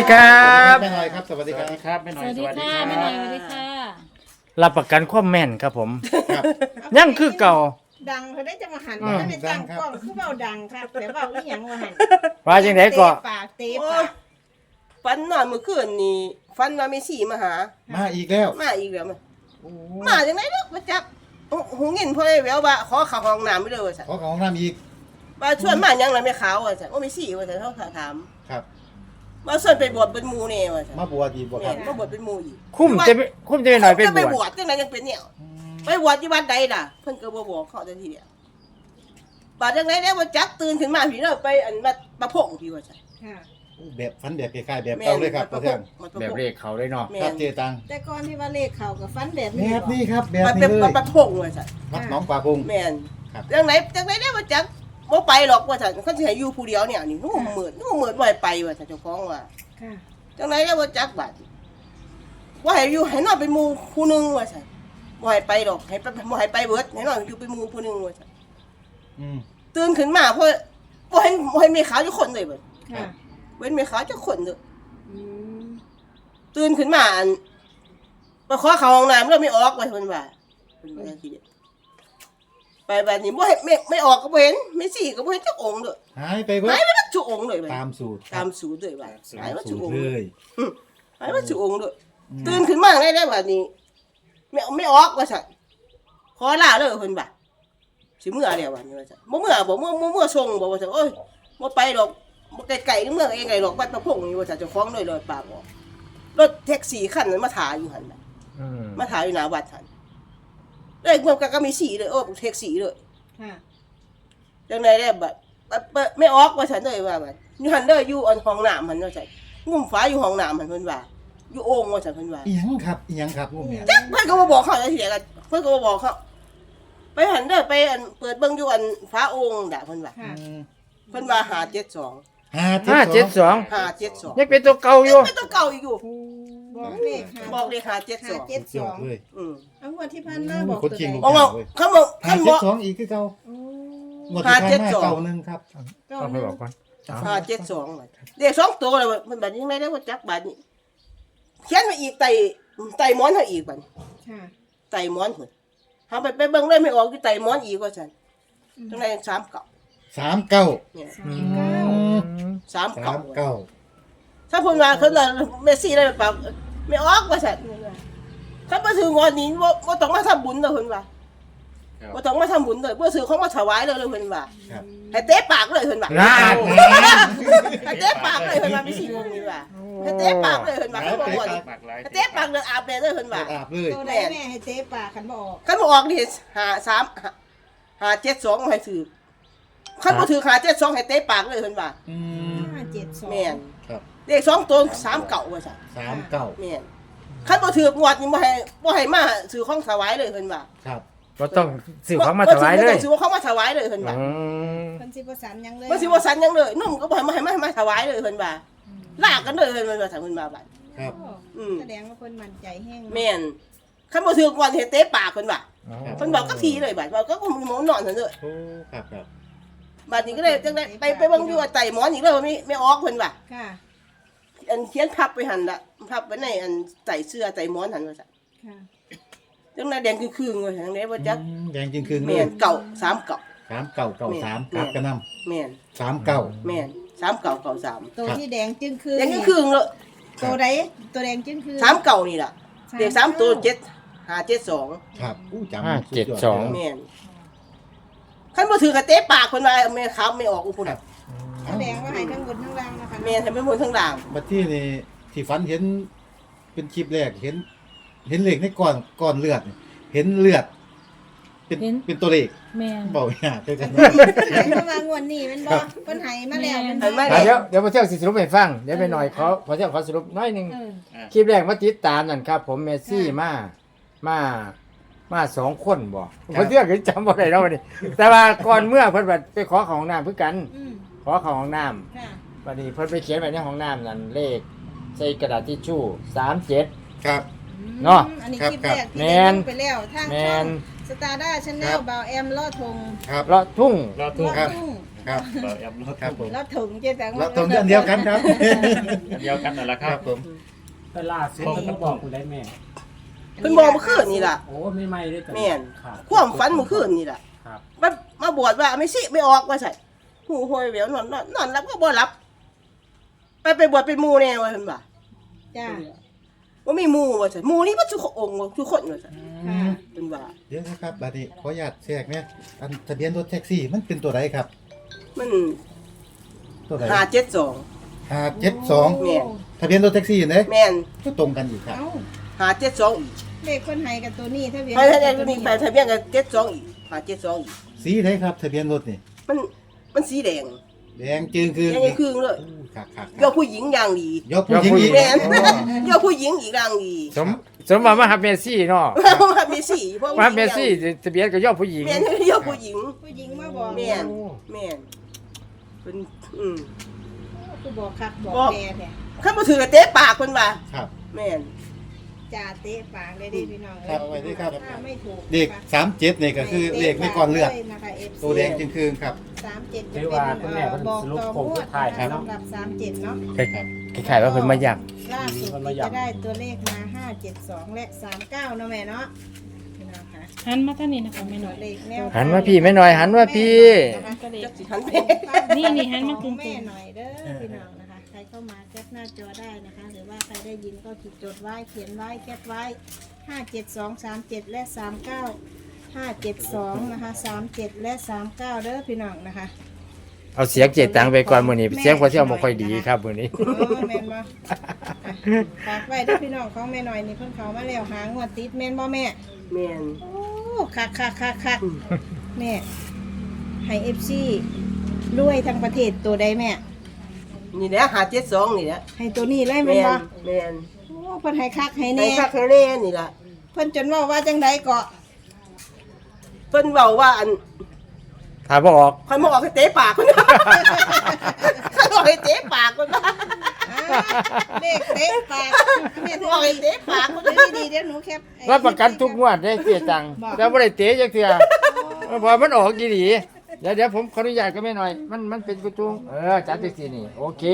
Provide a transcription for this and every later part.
สวัสดีครับแม่หน่อยครับ สวัสดีครับครับแม่หสน่อยวัสดีค่ะรับแม่หน่อยสวัสดีค่ะรับประกันความแม่นครับผมครับยังคือเก่า ดังเขาได้จะมาหันอืมถ้าในตั้งดังครับกล้องคือเบาดังครับแต่เบาอีหยังว่าหันว่าจังไดก็เตะปากเตะโอ้ปายกฟันนอนเมื่อคืนนี่ฟันว่าไม่สี่มาหา มาอีกแล้ว มาอีกแล้วมั้ยมาจังได๋ลูกมาจับโอ้หูเงินพ่อไอ้แววว่าขอเข้าห้องน้ำไปเลยว่าซั่นขอของน้ำอีกว่าชวนมาหยังล่ะแม่ขาวว่าซั่นโอ้ไม่สี่ว่าซั่นเขาถามครับ ว่าชวนไปบวชเป็นหมู่แน่ว่าซั่นมาบวชอีกบวชคแม่รับนมาบวชเป็นหมู่อีกคุ้มจะไปคุ้มจะไปหน่อยเป็นจะไปบบววชชจังไดยังเป็นเนี่ย ไปบวชที่วัดใดล่ะ เพิ่นก็บ่บอกเขาจังทีเดียวบาดจังได๋แล้วว่าจักตื่นขึ้นมาพี่เนาะไปอันมาประพงพี่ว่าซั่นค่ะ แบบฟันแบบคล้ายๆแบบเก่าเลยครับปพ่อระพเทืองงมันประแบบพงเลขเขาเลยเนาะแม่ครับนเจตังแต่ก่อนที่ว่าเลขเข่ากับฟันแบบแบนี้บนี้ครับแบบมันนี้เป็นเลยประพงว่าซั่นวัดหน้องป่าพง แม่นครับ จังไหนจังไหนได้มาจัก บ่ไปหรอกว่าซั่นเขาสิให้อยู่ผู้เดียวเนี่ยนี่หนูเหมือนหนูเหมือนบ่ให้ไปว่าซั่นเจ้าของว่าค่ะจังไหนได้มาจักบัดว่าให้อยู่ให้นอนเป็นหมู่ผู้หนึงว่าซั่นบ่ให้ไปหรอกให้ไปบ่ให้ไปเบิดให้นอนอยู่เป็นหมู่ผู้หนึงว่าซั่นอืม ตื่นขึ้นมาเพราะบ่เห็นบ่เห็นมีขาวอยู่คนเลยเบิดค่ะเว้นมีขาวจักคนเด้ออืมตื่นขึ้นมาอันไปขอเข้าห้องน้ำแล้วไม่ออกว่าเพิ่นว่าเพิ่นว่าจังซี่เด้อ ไปบัดนี้บ่เห็นไม่ไม่ออกก็บ่เห็นไม่สี่ก็บ่เห็นจักองค์เด้อหายไปเบิหาดยไปจักจุองค์เลยบัดตามสูตรตามสูตรด้วยว่าหายว่าสูจุตอรงค์เลยหายว่าจุองค์ด้วยตื่นขึ้นมาได้ได้แบบนี้ไม่ไม่ออกว่าสั่นขอลาเลยเพิ่นบ่าสิเมื่อเดียววันนี้ว่าสั่นบ่เมื่อบ่เมื่อเมื่อเมื่อส่งบ่ว่าสั่นโอ้ยบ่ไปดอกบ่ไกลๆนี่เมื่อเองไงดอกวัดประพงนี่ว่าสั่นเจ้าของเลยเลยปากบอกรถแท็กซี่คันนั้นมาถ่ายอยู่หั่นน่ะ อืมมาถ่ายอยู่หน้าวัดหั่น เลยเมื่อก็มีสีเลยโอ้แท็กซี่เลยค่ะจังไดได้แบบแบบไม่ออกว่าสั่นเลยว่าบัดอยู่หั่นเด้ออยู่อันห้องน้ำหั่นว่าสั่นงุ่มฟ้าอยู่ห้องน้ำหั่นเพิ่นว่าอยู่โอ่งว่าสั่นเพิ่นว่าอีหยังครับอีหยังครับงูแม่จักเพื่อนก็มาบอกเขาจะเสียกันเพื่อนก็มาบอกเขาไปหันเด้อไปอันเปิดเบิ้งอยู่อันฟ้าโองด่าเพิ่นว่าค่ะอืมเพิ่นว่าหาเจ็ดสองห้าห้าเจ็ดสองหาเจ็ดสองยังเป็นตัวเก่าอยู่ไม่ต้องเก่าอีกอยู่ บอกเลขค่ะบอกเลยหาเจ็ดสห้าองเจ็ดสุดสยอองดเลยอืมเอางวดที่พันมาบอกคนตัวจริงใดบอกว่าเขาบอกห้าเขาบเจ็ดอก สองอีกคือเก่าโอ้งวดที่ผ่านห้าเจ็ดมาสอง เก่าหนึ่งครับ เก้าต้องหไปนึ่งบอกก่อนหาเจ็ดสองเด็กสองตัวเลยมันแบบนี้ไม่ได้ว่าจักบาทนี้เขียนมาอีกไต่ไต่หมอนเขาอีกบัดนี้ค่ะไต่หมอนเพิ่นเขาไปไปเบิ่งเลยไม่ออกที่ไต่หมอนอีกว่าซั่นจังไดสามเก่าสามเก้าเนี่ยสามเก้าสามสาเก่ามเก้าถ้าพูดมาเขาเลยเมสซี่เลยปาก ไม่ออกว่าสัตว์ถ้าไปถึงวันนี้ว่าว่าต้องมาทำบุญเลยเพิ่นว่าว่าต้องมาทำบุญเลยเพื่อซื้อของมาถวายเลยเลยเพิ่นว่าครับให้เตะปากเลยเพิ่นว่าน่าให้เตะปากเลยเพิ่นว่าไม่สิบุญนี่ว่าให้เตะปากเลยเพิ่นว่าเขาบอกว่าให้เตะปากเลยอาบเลยเลยเพิ่นว่าอาบเลยตัวใดแม่ให้เตะปากขันบอกคันบ่ออกนี่หาสามหาเจ็ดสองให้ถือคันบ่ถือหาเจ็ดสองให้เตะปากเลยเพิ่นว่าอืมห้าเจ็ดสอง แม่นครับ เลขสองตัวสามเก่าว่าสัตว์สามเก้าแม่นคันบ่ถืองวดนี่บ่ให้บ่ให้มาซื้อของถวายเลยเพิ่นว่าครับก็ต้องสื่อของมาถวายเลยซื้อของมาถวายเลยเพิ่นว่าอืมเพิ่นสิประสานหยังเลยบ่สิว่าสันหยังเลยนุ่มก็บ่ให้มาให้มาให้มาถวายเลยเพิ่นว่าลากกันเลยเพิ่นว่าถ้าเพิ่นมาบัด ครับ อืม แสดงว่าเพิ่นมั่นใจแห้งแม่นคันบ่ถือกวดเฮ็ดเตะปากเพิ่นว่าอ๋อเพิ่นบอกก็ทีเลยบัดว่าก็คงมีหมอนอนซั่นเด้อโอ้ครับครับบัดนี้ก็เลยจังได้ไปไปเบิ่งอยู่ว่าไต่หมอนอีกแล้วว่าไม่ไม่ออกเพิ่นว่าค่ะ อันเขียนพับไปหั่นละพับไว้ในอันใส่เสื้อใส่หมอนหั่นว่าซั่นค่ะจังได๋แดงคือๆว่าจังได๋บ่จักอืมแดงจริงคืนเลแม่ยนเก่าสามเก่า สามเก้าเก้าสามแม่กลับกันนแม่นำสามเก้าแม่นสามเก่าเก่าสามตัวที่แดงจึงคือแดงคือๆเลยตัวใดตัวแดงจึงคือสามเก่านี่ล่ะเด็กสามตัวเจ็ดหาเจ็ดสองครับอู้จำห้าเจ็ดสอง แม่นขันบ่ถือกระเตะปากคนมาแม่ขาวไม่ออกอุปนั แสดงว่าให้ทั้งบนทั้งล่างนะคะแม่นให้เป็นบนทั้งล่างบัดที่นี่ที่ฝันเห็นเป็นคลิปแรกเห็น เห็นเหล็กในก้อนก้อนเลือดนี่เห็นเลือด เป็นเห็น เป็นตัวเลขแม่น เบาหยาดด้วยกันเพิ่นให้มางวดนี้แมันบ่เพิ่นให้มาแล้วแมันเห็นไหมบ่เดี๋ยวเดี๋ยวมาเที่ยวสิสรุปให้ฟังเดี๋ยวไปหน่อยขอขอเที่ยวขอสรุปน้อยหนึง เออ คลิปแรกมาติดตามนั่นครับ ผมเมสซี่มา มา มาสองคนบ่ผมเที่ยวก็จำบ่ได้แล้ววันนี้ แต่ว่าก่อนเมื่อเพิ่นว่าไปขอเข้าห้องน้ำเพื่อกัน อืม ขอเข้าห้องน้ค่ะำวันนี้เพิ่นไปเขียนไว้ในห้องน้ำนั่นเลขใส่กระดาษทิชชู่สามเจ็ด ครับเนาะอันนี้ครับคลิปแรกที่แมได้นลงไปแล้วทางแมช่อนงสตาร์ด้าชาแนครัลบ บาวแอมลอดทงครับ เลาะทุ่ง รอทุ่งครับ ทุ่งครับเบาแอมรถครับผมแล้วถุงเจ๊แตง เราตรงเรื่องเดียวกันครับเดียวกันนั่นแหละคครัรับบผม แต่ล่าสุดเพิ่นมาบอกกูได้แม่ เพิ่นบอกเมื่อคืนนี่ล่ะ โอ้ไม่ไม่ได้แต่แม่น ครับความฝันเมื่อคืนนี่ล่ะครับ มามาบวชว่าไม่สิไม่ออกว่าใช่ หูหวยแหววนอนนอนนอนรับก็บ่รับ ไปไปบวชเป็นหมู่แน่ว่าเพิ่นว่าจ้าว่ามีหมู่ว่าใช่หมู่นี่บ่ทุกองค์บ่ทุกคนว่าใช่ค่ะ เพิ่นว่า เดี๋ยวนะครับบัดนี้ขออนุญาตแทรกเนี่ยอันทะเบียนรถแท็กซี่มันเป็นตัวไหนครับ มันตัวไหน572 ห้าเจ็ดสองแม่นทะเบียนรถแท็กซี่เนี่ยแม่นก็ตรงกันอีกครับ เอ้า572อีกเลขคนไห้กับตัวนี้ทะเบียนไปทะเบียนก็มีไปทะเบียนก็72อีก572อีกสีไหนครับ ทะเบียนรถนี่มัน มันสีแดงแดงจึงคือยังยังครึ่งเลยครับครับยกผู้หญิงอย่างดียกผู้หญิงอีกแม่นอ๋อยกผู้หญิงอีกอย่างดีสมสมว่ามาหับเมซี่เนาะมาเมซี่เพราะมาหับเมซี่ทะเบียนก็ย่อผู้หญิงแม่นยกผู้หญิงผู้หญิงมาบอกแม่นแม่นเป็นอืมคือบอกคักบอกบอกแม่แท้ข้ามาถือกระเตะปากคนว่าครับ แม่น จ่าเตะปากเลยเดิพี่น้องครับไว้ด้วยครับ ถ้าไม่ถูกเด็กสามเจ็ดนี่ก็คือเลขในก้อนเลือดนะคะ FC ตัวแดงจึงคือครับสามเจ็ดจะที่เป็นว่าคุณแม่เพิ่นบอกสรุปต่อโครงงวสุดดท้ายนะเนาะสำหรับสามเจ็ดเนาะ คล้ายๆว่าเพิ่นมาย่ล่าสุดมันมาที่ย้ำจะได้ตัวเลขมาห้าเจ็ดสองและสามเก้าเนาะแม่เนาะพี่น้องค่ะหันมาท่านนี้นะคะแม่หน่ตัอวยเลขแนวำหันมาพี่แม่น้อยหันมาพี่ นะคะก็เลขจักสิหันไปนี่นี่หันมาของกึ่งๆ แม่หน่อยเด้อพี่น้องนะคะ ใครเข้ามาแคป หน้าจอได้นะคะ หรือว่าใครได้ยินก็ขีดจดไว้เขียนไว้แคปไว้ห้าเจ็ดสองสามเจ็ดและสามเก้าห้าเจ็ดสองนะคะสามเจ็ดและสามเก้าเด้อพี่น้องนะคะเอาเสียงเจตังไปก่อนมื้อนี้เสียงพอเที่ยวบ่ค่อยดีครับมื้อนี้ เออแม่นบ่ฝากไว้เด้อพี่น้องของแม่หน่อยนี่เพิ่นเขามาแล้วหางวดติดแม่นบ่แม่ แม่น โอ้คักคักคักคักแม่ให้เอฟซีรวยทั้งประเทศตัวใดแม่ นี่แหละหาเจ็ดสองนี่แหละให้ตัวนี้เลยแม่แม่นบ่นแม่นโอ้เพิ่นให้คักให้ในแน่คาเคเล่นี่ล่ะเพิ่นจนว่าว่าจังไดเกาะเพิ่นเว้าว่าอันถ้าบ่ออก คอยมาออกให้เตะปากคนว่าเขาบอกให้เตะปากคนว่าอ่าเลขเตะปากแม่บอกให้เตะปากคนดีว่าดีๆเดี๋ยวหนูแคปไอ้ รับประกันทุกงวดได้เจตังแต่บ่ได้เตะจักเทื่อพอมันออกดีๆ เดี๋ยวเดี๋ยวผมขออนุญาตก็แม่น้อย มันมันเป็นกระจุงเออจัดจังซี่นี่ โอเค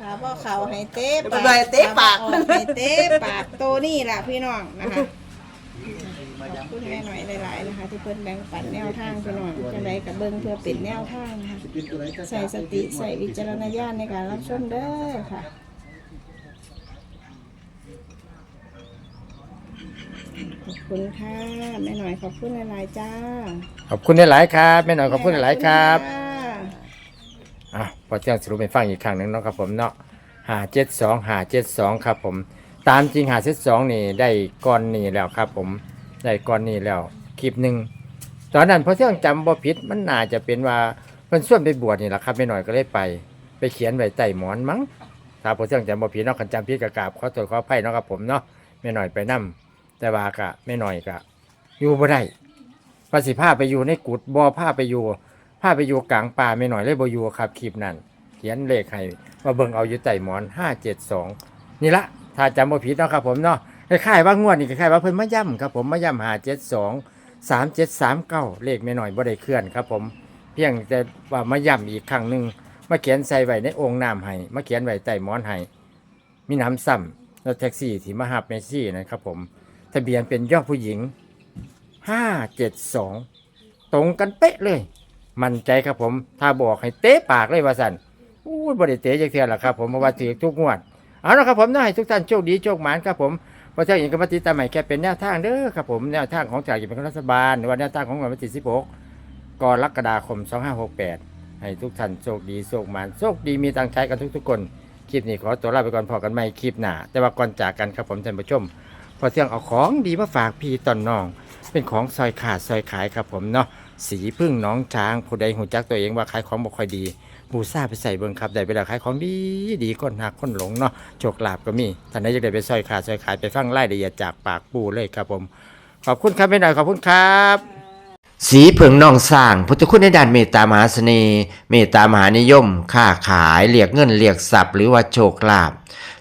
ถ้าบ่เขาให้เตะเพิ่นว่าให้เตะปากถ้บ่ออให้เตะปากตัวนี้ล่ะพี่น้องนะคะขอบคุณแม่หน่อยหลายๆนะคะ ที่เพิ่นแบ่งปันแนวทางพี่น้องจังไดก็เบิ่งเพื่อเป็นแนวทางนะคะใส่สติใส่วิจารณญาณในการรับชมเด้อค่ะ ขอบคุณค่ะแม่หน่อยขอบคุณหลายๆจ้า ขอบคุณหลายๆครับแม่น้อยขอบคุณหลายๆครับขอณะอะพอเที่ยงสรุปเป็นฟังอีกครั้งหนึ่งเนาะครับผมเนาะหาเจ็ดสองหาเจ็ดสองครับผม ตามจริงหาเจ็ดสองนี่ได้ก้อนนี้แล้วครับ ผมได้ก้อนนี้แล้วคลิปหนึ่งตอนนั้นพอเที่ยงจำบ่ผิดมันน่าจะเป็นว่าเพิ่นส่วนไปบวชนี่แหละครับไม่หน่อยก็เลยไป ไปเขียนไว้ใต้หมอนมั้งถ้าพอเที่ยงจำบ่ผิดเนาะคันจำผิดกะกราบขอโทษขออภัยเนาะครับผมเนาะไม่หน่อยไปนํแต่ว่ากะไม่หน่อยกะอยู่บ่ได้ ภาษีผ้าไปอยู่ในกุดบ่ผ้าไปอยู่พาไปอยู่กลางป่าไม่หน่อยเลยบอยู่ครับคลิปนั้นเขียนเลขให้มาเบิ่งเอาอยู่ใต้หมอนห้าเจ็ดสองนี่ละถ้าจำบ่ผิดเนาะครับผมเนาะคล้ายๆว่างวดนี่คล้ายๆว่าเพิ่นมาย่ำครับผมมาย่ำหาเจ็ดสองสามเจ็ดสามเก้าเลขไม่หน่อยบ่ได้เคลื่อนครับผมเพียงแต่ว่ามาย่ำอีกครั้งหนึ่งมาเขียนใส่ไว้ในองค์น้ำให้มาเขียนไว้ใต้หมอนให้มีน้ำซ้ำรถแท็กซี่ที่มาหับเมซี่นะครับผม ทะเบียนเป็นยอดผู้หญิง ห้าเจ็ดสองตรงกันเป๊ะเลย มั่นใจครับผม ถ้าบอกให้เตะปากเลยว่าสันอู้บริเตะจักเทียนหรอครับผมเพราะว่าถือทุกงวด เอาละครับผมน่าให้ทุกท่านโชคดีโชคหมานครับผมพระเจ้าหญิงกรรมติตาใหม่แค่เป็นแนวทางเด้อครับผมแนวทางของจากกิจเป็นรัฐบาลว่าแนวทางของวันที่16กรกฎาคม 2568 ให้ทุกท่านโชคดีโชคหมานโชคดีมีตังใช้กันทุกๆคน คลิปนี้ขอตัวลาไปก่อนพอกันใหม่คลิปหน้าแต่ว่าก่อนจากกันครับผมท่านผู้ชมพอเที่ยงเอาของดีมาฝากพี่ตอนน้อง เป็นของซอยขาดซอยขายครับผมเนาะสีพึ่งน้องช้างผู้ใดหูจักตัวเองว่าขายของบ่ค่อยดีบูซาไปใส่เบิ่งครับได้เวลาขายของดีดีคนหักคนหลงเนาะโชคลาภก็มีท่านใดอยากได้ไปซอยขาดซอยขายไปฟังรายละเอียดจากปากปูเลยครับผม ขอบคุณครับไม่หน่อยขอบคุณครับ สีเผิงนองสร้างพุทธคุณในด้านเมตตามหาเสน่ห์เมตตามหานิยม ค้าขายเรียกเงินเรียกทรัพย์หรือว่าโชคลาภ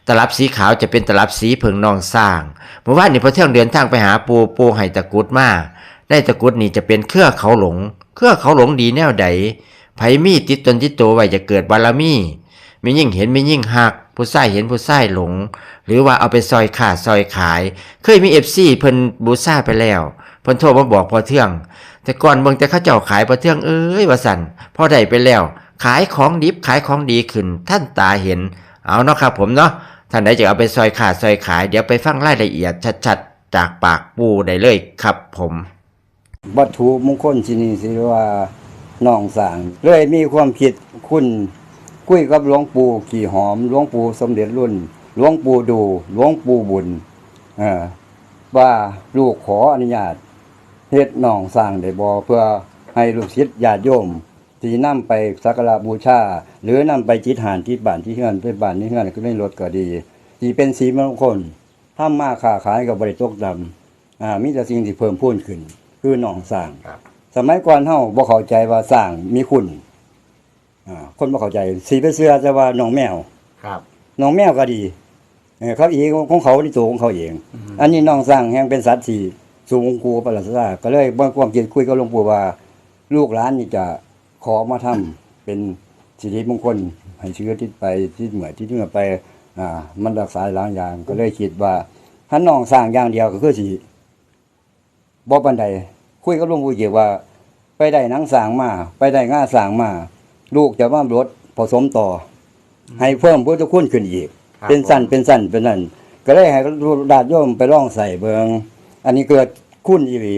ตลับสีขาวจะเป็นตลับสีเผิงนองสร้างเมื่อวานนี้พอเที่ยงเดินทางไปหาปูปูไห้ตะกุดมาได้ตะกุดนี่จะเป็นเครือเขาหลง เครือเขาหลงดีแนวใดไผมีติดตนติดตัวไว้จะเกิดบารมีมียิ่งเห็นมียิ่งหัก ผู้ใส่เห็นผู้ใส่หลง หรือว่าเอาไปซอยขาดซอยขาย เคยมีเอฟซีเพิ่นบูซ่าไปแล้วเพิ่นโทรมาบอกพอเทื่อง แต่ก่อนเบิ่งแต่เขาเจ้าขายพอเทื่องเอ้ยว่าสันพอได้ไปแล้ว ขายของดิบขายของดีขึ้นท่านตาเห็น เอาเนาะครับผมเนาะท่านใดจะเอาไปซอยขาดซอยขาย เดี๋ยวไปฟังรายละเอียดชัดๆ จากปากปูได้เลยครับผมวัตถุมงคลที่นี่สิว่าน้องสางเลยมีความคิดคุณคุยกับหลวงปู่ขี่หอมหลวงปู่สมเด็จรุ่นหลวงปู่ดูหลวงปู่บุญออว่าลูกขออนุญาตเฮ็ดน้องสร้างได้บ่เพื่อให้ลูกศิษย์ญาติโยม ที่นำไปสักการะบูชา หรือนำไปจิตหานที่บ้านที่เฮือนไปบ้านที่เฮือนก็ไม่ลดก็ดีที่เป็นสีมงคลทำมาค้าขายกับบริตกดำอ่ามีแต่สิ่งที่เพิ่มพูนขึ้น คือหนองสร้างครับสมัยก่อนเฮาบ่เข้าใจว่าสร้างมีคุณอ่าคนบ่เข้าใจ สีไปเสื้อแต่ว่าหนองแมวครับหนองแมวก็ดีเออเขาเองของเขาที่ตัวของเขาเอง อันนี้หน้องสร้างแห่งเป็นสัตว์ที่สูงกูประหลาดซาก็เลยบ่ความคิดคุยกับหลวงปู่ว่า ลูกหลานนี่จะ ขอมาทำเป็นสิริมงคลให้เชื้อที่ไปที่เหมือนที่เหมือนไปอ่ามันรักษาหลายอย่าง ก็เลยคิดว่าถ้าน้องสร้างอย่างเดียวก็คือสิบ่ปานใดคุยกับหลวงปู่เกี่ยวว่า ไปได้หนังสร้างมา ไปได้ง่าสร้างมา ลูกจะมาลดผสมต่อ ให้เพิ่มพุทธคุณขึ้นอีกครับเป็นสั้นเป็นสั้นเป็นนั่นก็เลยให้ดาดโยมไปลองใส่เบิงอันนี้เกิดคุณอีหลี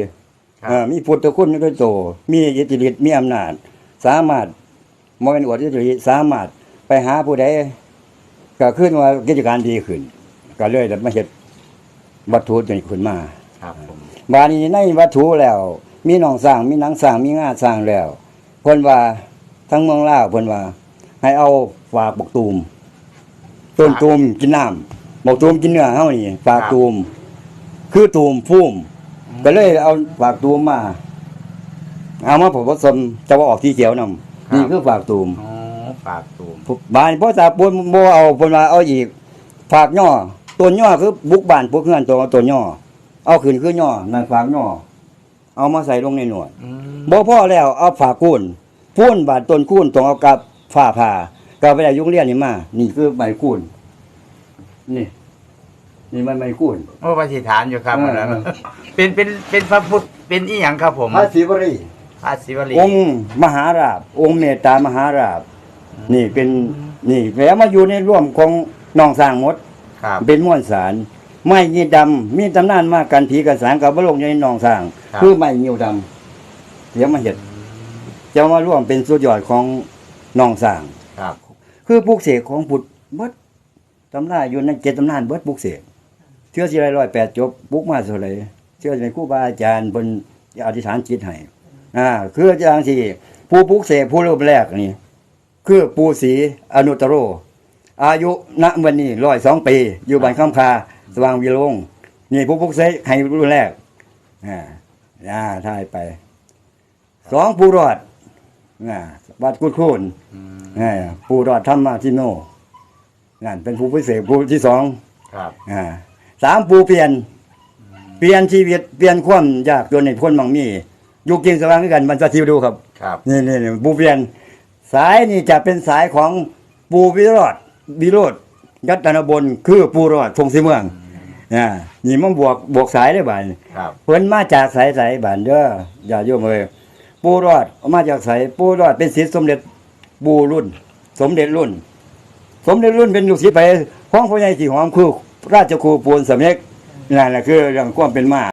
ครับเอ่อมีพุทธคุณด้วยโตมีอิทธิฤทธิ์มีอำนาจ สามารถมเป็นอวดอิทธิฤทธิ์สามารถไปหาผู้ใดก็ขึ้นว่ากิจการดีขึ้น ก็เลยได้มาเฮ็ดวัตถุตัวนี้ขึ้นมาครับผมบาดนี้ในวัตถุแล้ว มีหนองสร้างมีหนังสร้างมีงาสร้างแล้วเพิ่นว่าทั้งเมืองลาวเพิ่นว่า ให้เอาฝากบกตูมต้นตูมกินน้ำบกตูมกินเนื้อเฮานี่ฝากตูม คือตูมพุ่มก็เลยเอาฝากตูมมา เอามาผสมจะว่าออกที่เขียวนำนี่คือฝากตูมอ๋อฝากตูมบานพ่อตาปูนบ่เอาเพิ่นว่าเอาอีกฝากย่อต้นย่อคือบุกบ้านพวกเฮือนตัวต้นย่อ เอาขึ้นคือย่อนั่นฝากย่อ เอามาใส่ลงในหนวดอืมบ่พอแล้วเอาฝากคูนพูนบาดต้นคูนต้องเอากับฝ้าผ่าก็ไปได้ยุงเรียนนี่มานี่คือใบคูนนี่นี่มันใบคูนโอ้ปฏิฐานอยู่ครับเอออันนั้นเป็นเป็นเป็นพระพุทธเป็นอีหยังครับผมพระศิวรี พระศิวลีองค์มหาราบ องค์เมตตามหาราบ นี่เป็นนี่แล้วมาอยู่ในร่วมของน้องสร้างหมด ครับ เป็นม้วนสาร ไม้ยีดำมีตำนานมากกันผีกันสางกับบลงอยู่ในหนองสร้าง ครับ คือไม้ยิวดำเดี๋ยวมาเห็ดจะมาร่วมเป็นสุดยอดของหนองสร้าง ครับ คือปลูกเสกของพุทธเบิดตำราอยู่ในเจ็ดตำนานเบิดปลูกเสกเชื่อสิไรร้อยแปดจบปลูกมาเท่าไหรเชื่อในครูบาอาจารย์บนอธิษฐานจิตให้ อ่าคืออย่างที่ผู้ปลูกเสกผู้รูปแรกนี่ คือปูศรีอนุตตโร อายุณวันนี้ร้อยสองปี อยู่บ้านคำคาสว่างวิโรงนี่ผู้ปลุกเสกให้รุ่นแรกอ่าอ่าถ่ายไปสองผู้รอดอ่าวัดกุดคูนอ่าผู้รอดธรรมาทิโนนั่นเป็นผู้พิเศษผู้ที่สองครับอ่าสามผู้เปลี่ยน เปลี่ยนชีวิตเปลี่ยนความยากจนในพ้นบางมี อยู่กินสว่างด้วยกันมันจะทิวดูครับ ครับ นี่นี่นี่ปูเพียน สายนี่จะเป็นสายของปูวิโรธวิโรธยัตนบนคือปูรอดทงสีเมืองอ่านี่มันบวกบวกสายได้บ่านครับ เพิ่นมาจากสายสายบ้านเด้ออย่าโยมเอ้ยปูรอดเอามาจากสายปูรอดเป็นศิษย์สมเด็จปูรุ่น สมเด็จรุ่น สมเด็จรุ่นเป็นลูกศิษย์ไปห้องพ่อใหญ่สีหอมคือราชครูปูนสำเร็จนั่นแหละคือเรื่องความเป็นมา